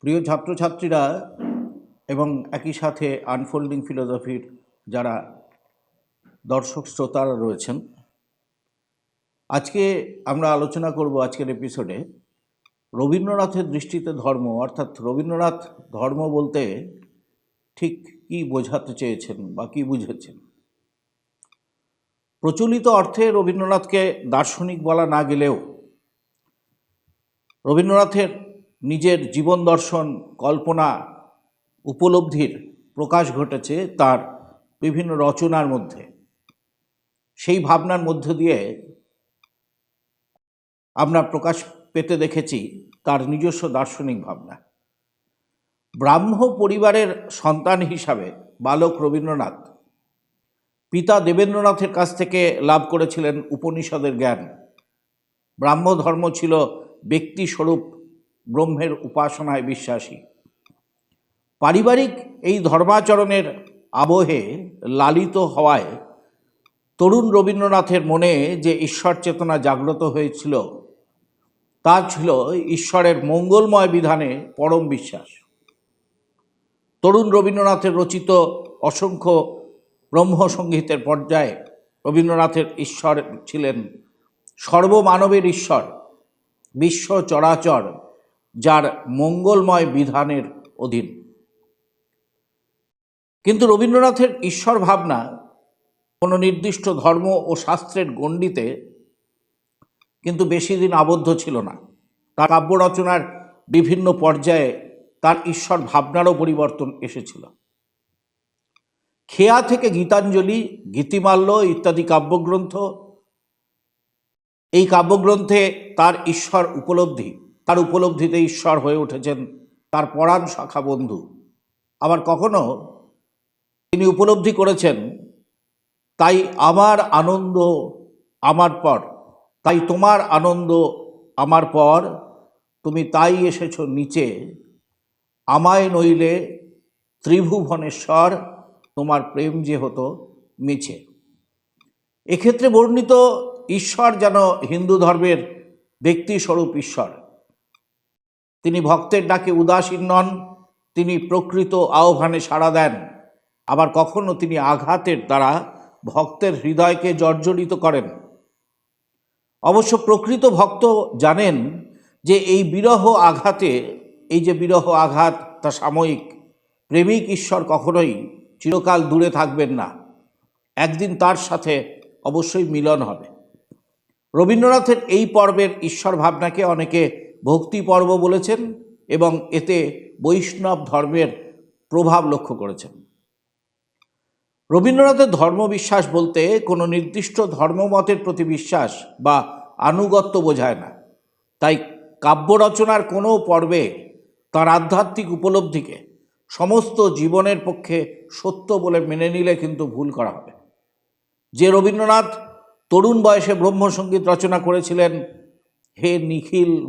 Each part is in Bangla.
প্রিয় ছাত্রছাত্রীরা এবং একই সাথে আনফোল্ডিং ফিলোসফির যারা দর্শক শ্রোতারা রয়েছেন, আজকে আমরা আলোচনা করব আজকের এপিসোডে রবীন্দ্রনাথের দৃষ্টিতে ধর্ম, অর্থাৎ রবীন্দ্রনাথ ধর্ম বলতে ঠিক কি বোঝাতে চেয়েছেন বা কি বুঝেছেন? প্রচলিত অর্থে রবীন্দ্রনাথকে দার্শনিক বলা না গেলেও রবীন্দ্রনাথের নিজের জীবন দর্শন, কল্পনা, উপলব্ধির প্রকাশ ঘটেছে তার বিভিন্ন রচনার মধ্যে। সেই ভাবনার মধ্য দিয়ে আমরা প্রকাশ পেতে দেখেছি তার নিজস্ব দার্শনিক ভাবনা। ব্রাহ্ম পরিবারের সন্তান হিসাবে বালক রবীন্দ্রনাথ পিতা দেবেন্দ্রনাথের কাছ থেকে লাভ করেছিলেন উপনিষদের জ্ঞান। ব্রাহ্ম ধর্ম ছিল ব্যক্তিস্বরূপ, ব্রহ্মের উপাসনায় বিশ্বাসী। পারিবারিক এই ধর্মাচরণের আবহে লালিত হওয়ায় তরুণ রবীন্দ্রনাথের মনে যে ঈশ্বর চেতনা জাগ্রত হয়েছিল, তা ছিল ঈশ্বরের মঙ্গলময় বিধানে পরম বিশ্বাস। তরুণ রবীন্দ্রনাথের রচিত অসংখ্য ব্রহ্মসঙ্গীতের পর্যায়ে রবীন্দ্রনাথের ঈশ্বর ছিলেন সর্বমানবের ঈশ্বর, বিশ্ব চরাচর, যার মঙ্গলময় বিধানের অধীন। কিন্তু রবীন্দ্রনাথের ঈশ্বর ভাবনা কোনো নির্দিষ্ট ধর্ম ও শাস্ত্রের গণ্ডিতে কিন্তু বেশি দিন আবদ্ধ ছিল না। তার কাব্য রচনার বিভিন্ন পর্যায়ে তার ঈশ্বর ভাবনারও পরিবর্তন এসেছিল। খেয়া থেকে গীতাঞ্জলি, গীতিমাল্য ইত্যাদি কাব্যগ্রন্থ। এই কাব্যগ্রন্থে তার ঈশ্বর উপলব্ধি, তার উপলব্ধিতে ঈশ্বর হয়ে উঠেছেন তার পরাণ শাখা বন্ধু। আবার কখনো তিনি উপলব্ধি করেছেন, তাই আমার আনন্দ আমার পর, তাই তোমার আনন্দ আমার পর, তুমি তাই এসেছ নিচে, আমায় নইলে ত্রিভুবনেশ্বর তোমার প্রেম যে হতো মিছে। এক্ষেত্রে বর্ণিত ঈশ্বর যেন হিন্দু ধর্মের ব্যক্তিস্বরূপ ঈশ্বর। তিনি ভক্তের ডাকে উদাসীন নন, তিনি প্রকৃত আহ্বানে সাড়া দেন। আবার কখনো তিনি আঘাতের দ্বারা ভক্তের হৃদয়কে জর্জরিত করেন। অবশ্য প্রকৃত ভক্ত জানেন যে এই বিরহ আঘাতে, এই যে বিরহ আঘাত তা সাময়িক, প্রেমিক ঈশ্বর কখনোই চিরকাল দূরে থাকবেন না। একদিন তার সাথে অবশ্যই মিলন হবে। রবীন্দ্রনাথের এই পর্বের ঈশ্বর ভাবনাকে অনেকে ভক্তি পর্ব বলেছেন এবং এতে বৈষ্ণব ধর্মের প্রভাব লক্ষ্য করেছেন। রবীন্দ্রনাথের ধর্মবিশ্বাস বলতে কোনো নির্দিষ্ট ধর্মমতের প্রতি বিশ্বাস বা আনুগত্য বোঝায় না। তাই কাব্য রচনার কোনো পর্বে তার আধ্যাত্মিক উপলব্ধিকে সমস্ত জীবনের পক্ষে সত্য বলে মেনে নিলে কিন্তু ভুল করা হবে। যে রবীন্দ্রনাথ তরুণ বয়সে ব্রহ্মসঙ্গীত রচনা করেছিলেন, হে নিখিল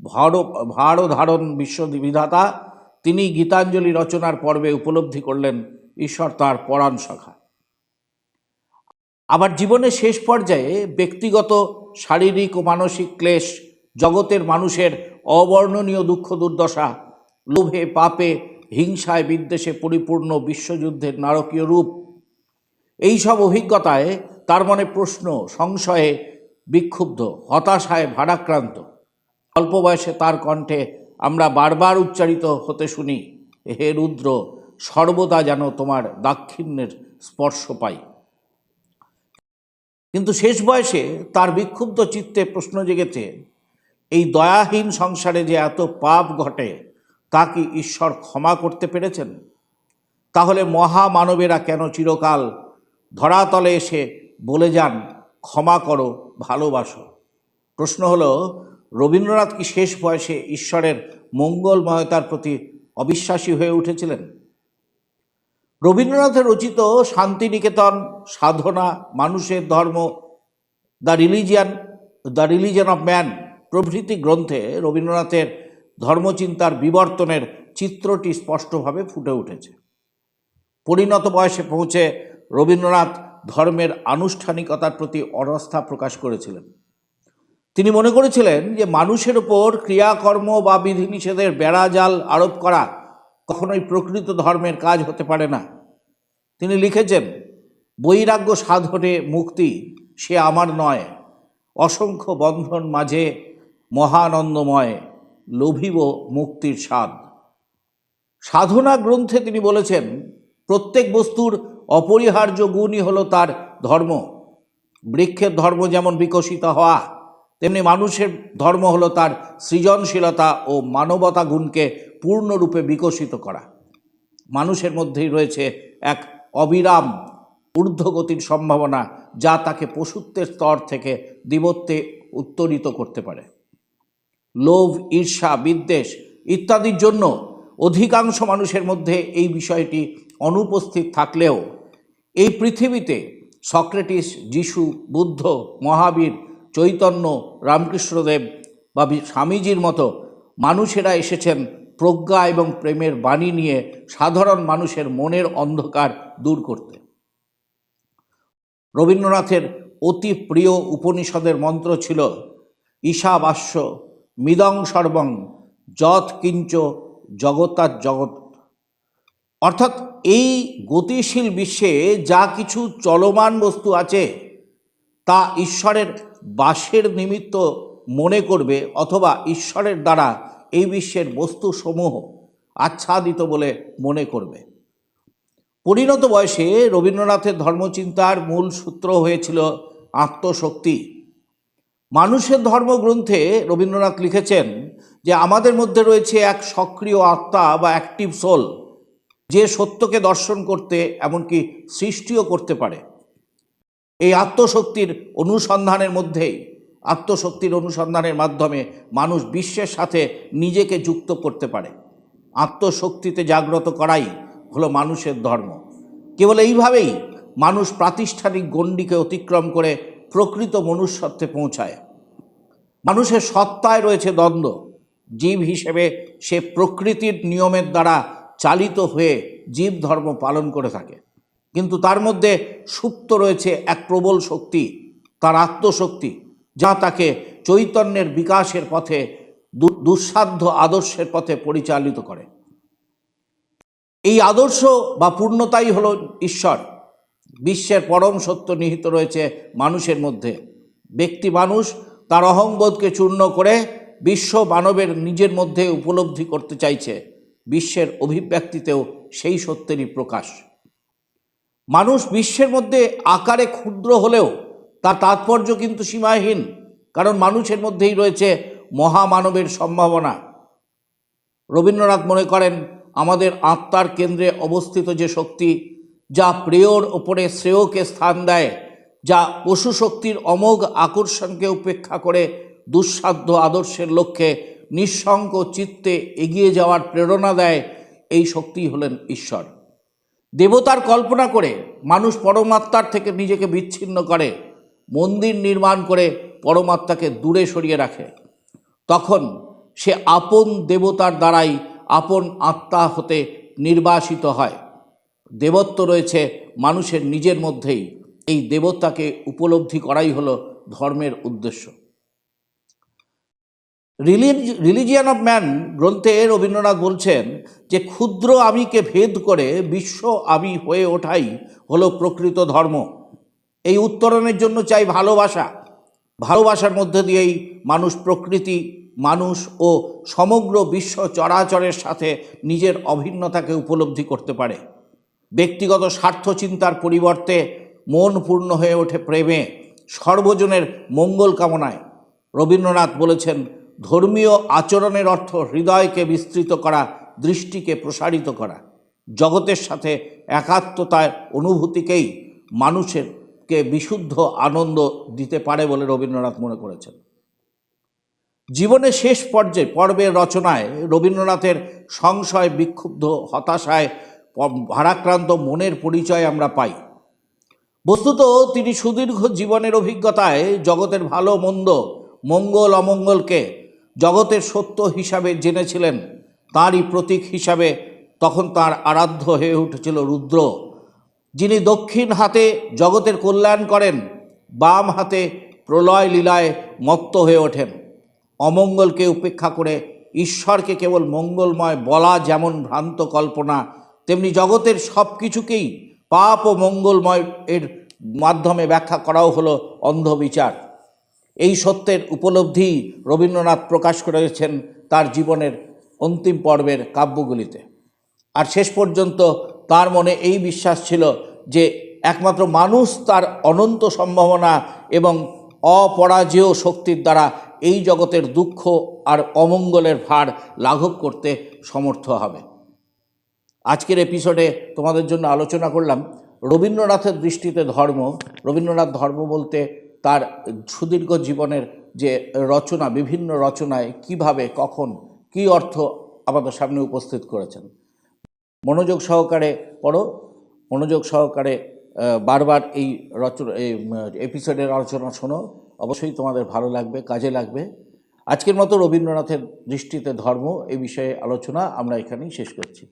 ভার ভার ধারণ বিশ্ববিধাতা, তিনি গীতাঞ্জলি রচনার পর্বে উপলব্ধি করলেন ঈশ্বর তার পরাণ শাখা। আবার জীবনের শেষ পর্যায়ে ব্যক্তিগত, শারীরিক ও মানসিক ক্লেশ, জগতের মানুষের অবর্ণনীয় দুঃখ দুর্দশা, লোভে পাপে হিংসায় বিদ্বেষে পরিপূর্ণ বিশ্বযুদ্ধের নারকীয় রূপ। এই সব অভিজ্ঞতায় তার মনে প্রশ্ন, সংশয়ে বিক্ষুব্ধ, হতাশায় ভারাক্রান্ত। অল্প বয়সে তার কণ্ঠে আমরা বারবার উচ্চারিত হতে শুনি, হে রুদ্র, সর্বদা যেন তোমার দাক্ষিণ্যের স্পর্শ পাই। কিন্তু শেষ বয়সে তার বিক্ষুব্ধ চিত্তে প্রশ্ন জেগেছে, এই দয়াহীন সংসারে যে এত পাপ ঘটে তা কি ঈশ্বর ক্ষমা করতে পেরেছেন? তাহলে মহামানবেরা কেন চিরকাল ধরাতলে এসে বলে যান, ক্ষমা করো, ভালোবাসো প্রশ্ন হলো, রবীন্দ্রনাথ কি শেষ বয়সে ঈশ্বরের মঙ্গলময়তার প্রতি অবিশ্বাসী হয়ে উঠেছিলেন? রবীন্দ্রনাথের রচিত শান্তিনিকেতন, সাধনা, মানুষের ধর্ম, the religion the religion of man প্রভৃতি গ্রন্থে রবীন্দ্রনাথের ধর্মচিন্তার বিবর্তনের চিত্রটি স্পষ্টভাবে ফুটে উঠেছে। পরিণত বয়সে পৌঁছে রবীন্দ্রনাথ ধর্মের আনুষ্ঠানিকতার প্রতি অনাস্থা প্রকাশ করেছিলেন। তিনি মনে করেছিলেন যে মানুষের ওপর ক্রিয়াকর্ম বা বিধিনিষেধের বেড়াজাল আরোপ করা কখনোই প্রকৃত ধর্মের কাজ হতে পারে না। তিনি লিখেছেন, বৈরাগ্য সাধনে মুক্তি সে আমার নয়। অসংখ্য বন্ধন মাঝে মহানন্দময় লোভিব মুক্তির স্বাদ। সাধনা গ্রন্থে তিনি বলেছেন, প্রত্যেক বস্তুর অপরিহার্য গুণই হলো তার ধর্ম। বৃক্ষের ধর্ম যেমন বিকশিত হওয়া, তেমনি মানুষের ধর্ম হলো তার সৃজনশীলতা ও মানবতা গুণকে পূর্ণরূপে বিকশিত করা। মানুষের মধ্যেই রয়েছে এক অবিরাম ঊর্ধ্বগতির সম্ভাবনা যা তাকে পশুত্বের স্তর থেকে দিবত্বে উত্তরিত করতে পারে। লোভ, ঈর্ষা, বিদ্বেষ ইত্যাদির জন্য অধিকাংশ মানুষের মধ্যে এই বিষয়টি অনুপস্থিত থাকলেও এই পৃথিবীতে সক্রেটিস, যিশু, বুদ্ধ, মহাবীর, চৈতন্য, রামকৃষ্ণদেব বা স্বামীজির মতো মানুষেরা এসেছেন প্রজ্ঞা এবং প্রেমের বাণী নিয়ে সাধারণ মানুষের মনের অন্ধকার দূর করতে। রবীন্দ্রনাথের অতি প্রিয় উপনিষদের মন্ত্র ছিল ঈশাবাস্য মিদং সর্বং যৎ কিঞ্চ জগতার জগৎ। অর্থাৎ এই গতিশীল বিশ্বে যা কিছু চলমান বস্তু আছে, তা ঈশ্বরের বাসের নিমিত্ত মনে করবে অথবা ঈশ্বরের দ্বারা এই বিশ্বের বস্তুসমূহ আচ্ছাদিত বলে মনে করবে। পরিণত বয়সে রবীন্দ্রনাথের ধর্মচিন্তার মূল সূত্র হয়েছিল আত্মশক্তি। মানুষের ধর্মগ্রন্থে রবীন্দ্রনাথ লিখেছেন যে আমাদের মধ্যে রয়েছে এক সক্রিয় আত্মা বা অ্যাক্টিভ সোল যে সত্যকে দর্শন করতে এমনকি সৃষ্টিও করতে পারে। এই আত্মশক্তির অনুসন্ধানের মধ্যেই, আত্মশক্তির অনুসন্ধানের মাধ্যমে মানুষ বিশ্বের সাথে নিজেকে যুক্ত করতে পারে। আত্মশক্তিতে জাগ্রত করাই হলো মানুষের ধর্ম। কেবল এইভাবেই মানুষ প্রাতিষ্ঠানিক গণ্ডিকে অতিক্রম করে প্রকৃত মনুষ্যত্বে পৌঁছায়। মানুষের সত্তায় রয়েছে দ্বন্দ্ব। জীব হিসেবে সে প্রকৃতির নিয়মের দ্বারা চালিত হয়ে জীব ধর্ম পালন করে থাকে। কিন্তু তার মধ্যে সুপ্ত রয়েছে এক প্রবল শক্তি, তার আত্মশক্তি, যা তাকে চৈতন্যের বিকাশের পথে দুঃসাধ্য আদর্শের পথে পরিচালিত করে। এই আদর্শ বা পূর্ণতাই হল ঈশ্বর। বিশ্বের পরম সত্য নিহিত রয়েছে মানুষের মধ্যে। ব্যক্তি মানুষ তার অহংবোধকে চূর্ণ করে বিশ্ব মানবের নিজের মধ্যে উপলব্ধি করতে চাইছে। বিশ্বের অভিব্যক্তিতেও সেই সত্যেরই প্রকাশ। মানুষ বিশ্বের মধ্যে আকারে ক্ষুদ্র হলেও তার তাৎপর্য কিন্তু সীমাহীন, কারণ মানুষের মধ্যেই রয়েছে মহামানবের সম্ভাবনা। রবীন্দ্রনাথ মনে করেন, আমাদের আত্মার কেন্দ্রে অবস্থিত যে শক্তি, যা প্রেয়র ওপরে শ্রেয়কে স্থান দেয় যা পশু শক্তির অমোঘ আকর্ষণকে উপেক্ষা করে দুঃসাধ্য আদর্শের লক্ষ্যে নিঃসঙ্ক চিত্তে এগিয়ে যাওয়ার প্রেরণা দেয় এই শক্তি হলেন ঈশ্বর। দেবতার কল্পনা করে মানুষ পরমাত্মার থেকে নিজেকে বিচ্ছিন্ন করে, মন্দির নির্মাণ করে পরমাত্মাকে দূরে সরিয়ে রাখে। তখন সে আপন দেবতার দ্বারাই আপন আত্মা হতে নির্বাসিত হয়। দেবত্ব রয়েছে মানুষের নিজের মধ্যেই। এই দেবতাকে উপলব্ধি করাই হলো ধর্মের উদ্দেশ্য। রিলিজিয়ান অফ ম্যান গ্রন্থে রবীন্দ্রনাথ বলছেন যে, ক্ষুদ্র আমিকে ভেদ করে বিশ্ব আমি হয়ে ওঠাই হলো প্রকৃত ধর্ম। এই উত্তরণের জন্য চাই ভালোবাসা। ভালোবাসার মধ্যে দিয়েই মানুষ প্রকৃতি, মানুষ ও সমগ্র বিশ্ব চরাচরের সাথে নিজের অভিন্নতাকে উপলব্ধি করতে পারে। ব্যক্তিগত স্বার্থ চিন্তার পরিবর্তে মন পূর্ণ হয়ে ওঠে প্রেমে। সর্বজনের মঙ্গল কামনায়। রবীন্দ্রনাথ বলেছেন, ধর্মীয় আচরণের অর্থ হৃদয়কে বিস্তৃত করা, দৃষ্টিকে প্রসারিত করা। জগতের সাথে একাত্মতার অনুভূতিকেই মানুষেরকে বিশুদ্ধ আনন্দ দিতে পারে বলে রবীন্দ্রনাথ মনে করেছেন। জীবনের শেষ পর্যায়ে, পর্বের রচনায় রবীন্দ্রনাথের সংশয়, বিক্ষুব্ধ হতাশায় ভারাক্রান্ত মনের পরিচয় আমরা পাই। বস্তুত তিনি সুদীর্ঘ জীবনের অভিজ্ঞতায় জগতের ভালো, মন্দ, মঙ্গল, অমঙ্গলকে জগতের সত্য হিসাবে জেনেছিলেন। তারই প্রতীক হিসাবে তখন তার আরাধ্য হয়ে উঠেছিল রুদ্র, যিনি দক্ষিণ হাতে জগতের কল্যাণ করেন, বাম হাতে প্রলয় লীলায় মত্ত হয়ে ওঠেন। অমঙ্গলকে উপেক্ষা করে ঈশ্বরকে কেবল মঙ্গলময় বলা যেমন ভ্রান্ত কল্পনা, তেমনি জগতের সব কিছুকেই পাপ ও মঙ্গলময় এর মাধ্যমে ব্যাখ্যা করাও হলো অন্ধবিচার। এই সত্যের উপলব্ধি রবীন্দ্রনাথ প্রকাশ করেছেন তার জীবনের অন্তিম পর্বের কাব্যগুলিতে। আর শেষ পর্যন্ত তার মনে এই বিশ্বাস ছিল যে একমাত্র মানুষ তার অনন্ত সম্ভাবনা এবং অপরাজেয় শক্তির দ্বারা এই জগতের দুঃখ আর অমঙ্গলের ভার লাঘব করতে সমর্থ হবে। আজকের এপিসোডে তোমাদের জন্য আলোচনা করলাম রবীন্দ্রনাথের দৃষ্টিতে ধর্ম। রবীন্দ্রনাথ ধর্ম বলতে তার সুদীর্ঘ জীবনের যে রচনা, বিভিন্ন রচনায় কীভাবে, কখন, কি অর্থ আমাদের সামনে উপস্থিত করেছেন। মনোযোগ সহকারে পড়ো। মনোযোগ সহকারে বারবার এই রচনা, এই এপিসোডের আলোচনা শোনো। অবশ্যই তোমাদের ভালো লাগবে, কাজে লাগবে। আজকের মতো রবীন্দ্রনাথের দৃষ্টিতে ধর্ম এই বিষয়ে আলোচনা আমরা এখানেই শেষ করছি।